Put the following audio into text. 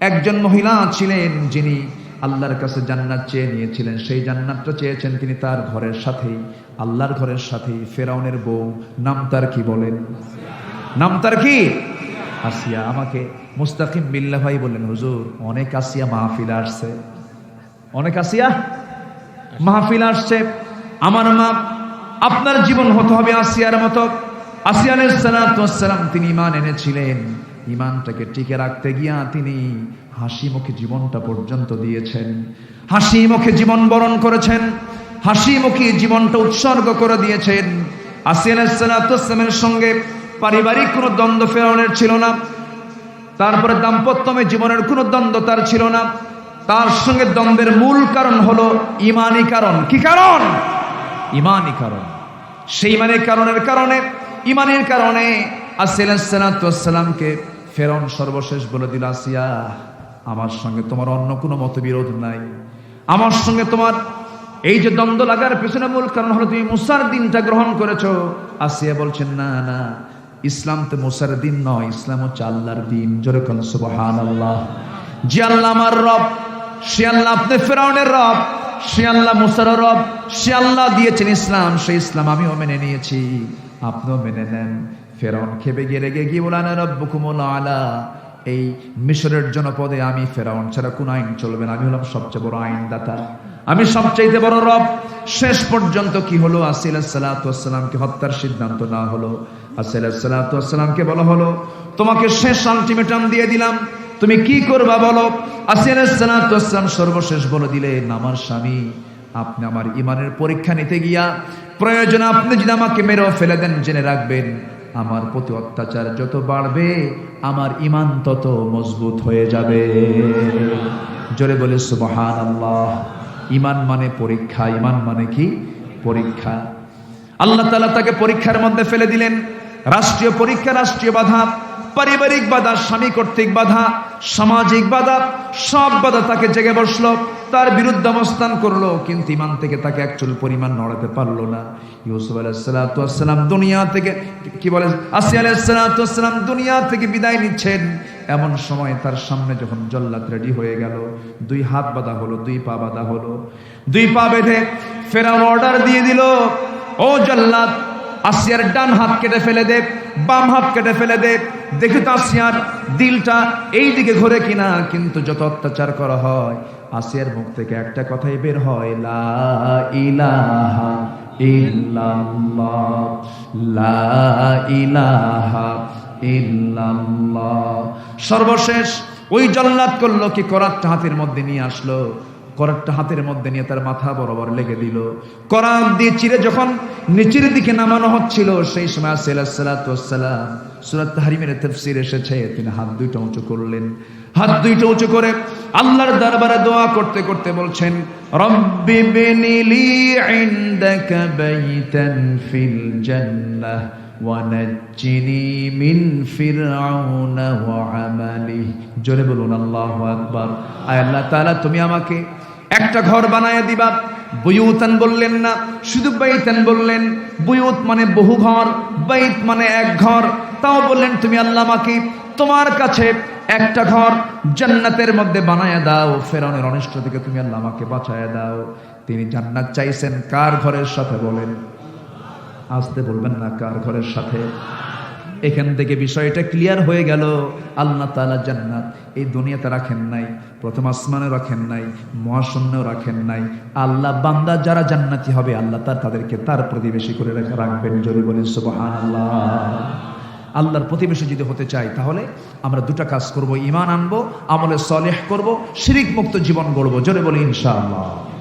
একজন মহিলা ছিলেন যিনি আল্লাহর কাছে জান্নাত চেয়ে নিয়েছিলেন। সেই জান্নাতটা চেয়েছেন তিনি তার ঘরের সাথেই। আল্লাহর ঘরের সাথেই। ফেরাউনের বউ। নাম তার কি বলেন? নাম তার কি? আসিয়া। আমাকে মুস্তাকিম বিল্লা ভাই বললেন, হুজুর, অনেক আসিয়া মাহফিল আসছে। অনেক আসিয়া মাহফিল আসছে। আমার মা, আপনার জীবন হতে হবে আসিয়ার মতো। আসিয়া সালাম তিনি ইমান এনেছিলেন। ইমানটাকে টিকে রাখতে গিয়া তিনি হাসি মুখে জীবনটা পর্যন্ত দিয়েছেন। হাসি মুখে জীবন বরণ করেছেন। হাসি মুখে জীবনটা উৎসর্গ করে দিয়েছেন। আসিয়া সালামের সঙ্গে পারিবারিক কোনো দ্বন্দ্ব ফেরাউনের ছিল না। তারপরে দাম্পত্যময় জীবনের কোনো দ্বন্দ্ব তার ছিল না। তার সঙ্গে দ্বন্দ্বের মূল কারণ হলো ইমানি কারণ। কি কারণ? ইমানি কারণ। সেই ইমানের কারণের কারণে, ইমানের কারণে আসিলামকে ফেরন সর্বশেষ বলে দিল, আসিয়া, আমার সঙ্গে তোমার অন্য কোনো মতবিরোধ নাই। আমার সঙ্গে তোমার এই যে দ্বন্দ্ব লাগার পেছনে মূল কারণ হলো তুমি মুসার দিনটা গ্রহণ করেছ। আসিয়া বলছেন, না না, ইসলাম তো মুসার দিন নয়, ইসলাম হচ্ছে আল্লাহর দিন। জোরে কোন সুবহান আল্লাহ যে আল্লাহ আমার রব, সে আল্লাহ আপনি ফেরাউনের রব, সে আল্লাহ মুসার রব, সে আল্লাহ দিয়েছেন ইসলাম, সেই ইসলাম আমিও মেনে নিয়েছি। আপনিও মেনে নেন। ফেরাউন খেপে গিয়ে রেগে গিয়ে বলান আলা এই মিশরের জনপদে আমি ফেরাউন ছাড়া কোন আইন চলবে না। আমি হলাম সবচেয়ে বড় আইনদাতা। আমি সবচাইতে বড় রব। শেষ পর্যন্ত কি হলো? আসিল সালাতামকে হত্যার সিদ্ধান্ত না হলো। আসিল সালাতামকে বলা হলো, তোমাকে শেষ আলটিমেটাম দিয়ে দিলাম। তুমি কি করবা বলো? আসিল সালাতাম সর্বশেষ বলে দিলেন, আমার স্বামী, আপনি আমার ইমানের পরীক্ষা নিতে গিয়া প্রয়োজন আপনি যদি আমাকে মেরেও ফেলে দেন, জেনে রাখবেন। আমার প্রতি অত্যাচার যত বাড়বে, আমার ইমান তত মজবুত হয়ে যাবে। জোরে বলে সুবহান আল্লাহ ইমান মানে পরীক্ষা ইমান মানে কি? পরীক্ষা। আল্লাহ তালা তাকে পরীক্ষার মধ্যে ফেলে দিলেন। রাষ্ট্রীয় পরীক্ষা, রাষ্ট্রীয় বাধা। পারিবারিক বাধা, স্বামী কর্তৃক বাধা, সামাজিক বাধা, সব বাধা তাকে জেগে বসল। তার বিরুদ্ধে অবস্থান করল, কিন্তু ইমান থেকে তাকে একচুল পরিমাণ নড়াতে পারল না। ইউসুফ আলাইসালাম দুনিয়া থেকে, কি বলে আসি আলাইসালাম দুনিয়া থেকে বিদায় নিচ্ছেন। এমন সময় তার সামনে যখন জল্লাদ রেডি হয়ে গেল, দুই হাত বাঁধা হলো, দুই পা বাঁধা হলো। দুই পা বেঁধে ফেরাউন অর্ডার দিয়ে দিল, ও জল্লাদ আসিয়ার ডান হাত কেটে ফেলে দে, বাম হাত কেটে ফেলে দে। দেখি তো আসিয়ার দিলটা এই দিকে ঘুরে কিনা, কিন্তু যত অত্যাচার করা হয়, আসিয়ার মুখ থেকে একটা কথাই বের হয়, লা ইলাহা ইল্লাল্লাহ, লা ইলাহা ইল্লাল্লাহ। সর্বশেষ ওই জল্লাদ করল কি, করাতটা হাতের মধ্যে নিয়ে আসলো। করাতটা হাতের মধ্যে নিয়ে তার মাথা বরাবর লেগে দিল। করাত দিয়ে চিরে যখন নিচের দিকে নামানো হচ্ছিল, সেই সময় সালাম সুরাত হারিমের তফসির এসেছে। তিনি হাত দুইটা উঁচু করলেন। হাত দুইটা উঁচু করে আল্লাহর দরবারে দোয়া করতে করতে বলছেন, রব্বি বিনিলি ইনদাকা বাইতান ফিল জান্নাহ ওয়ানাজ্জিনি মিন ফিরআউন ওয়া জোরে বলুন, আল্লাহু আকবার। আয় আল্লাহ তাআলা, তুমি আমাকে একটা ঘর বানায় দিবা। বুয়ুতান বললেন না, শুধু বাইতান বললেন, বুয়ুত মানে বহু ঘর, বাইত মানে এক ঘর। তাও বললেন, তুমি আল্লাহ আমাকে তোমার কাছে একটা ঘর জান্নাতের মধ্যে বানায় দাও। ফেরাউনের অনিষ্ট থেকে তুমি আল্লাহ আমাকে বাঁচায় দাও। তিনি জান্নাত চাইছেন, কার ঘরের সাথে? বলেন। আসতে বলবেন না, কার ঘরের সাথে? এখান থেকে বিষয়টা ক্লিয়ার হয়ে গেল। আল্লাহ তালা জান্নাত। এই দুনিয়াতে রাখেন নাই, প্রথম আসমানে রাখেন নাই মহাশূন্যও রাখেন নাই। আল্লাহ বান্দা যারা জান্নাতি হবে, আল্লাহ তার তাদেরকে তার প্রতিবেশী করে রেখে রাখবেন। যদি বলেন সুবহান আল্লাহ আল্লাহর প্রতিবেশী যদি হতে চাই তাহলে আমরা দুটা কাজ করব। ইমান আনব, আমলে সলেহ করব শিরিক মুক্ত জীবন গড়বো। জোরে বলি, ইনশাআল্লাহ।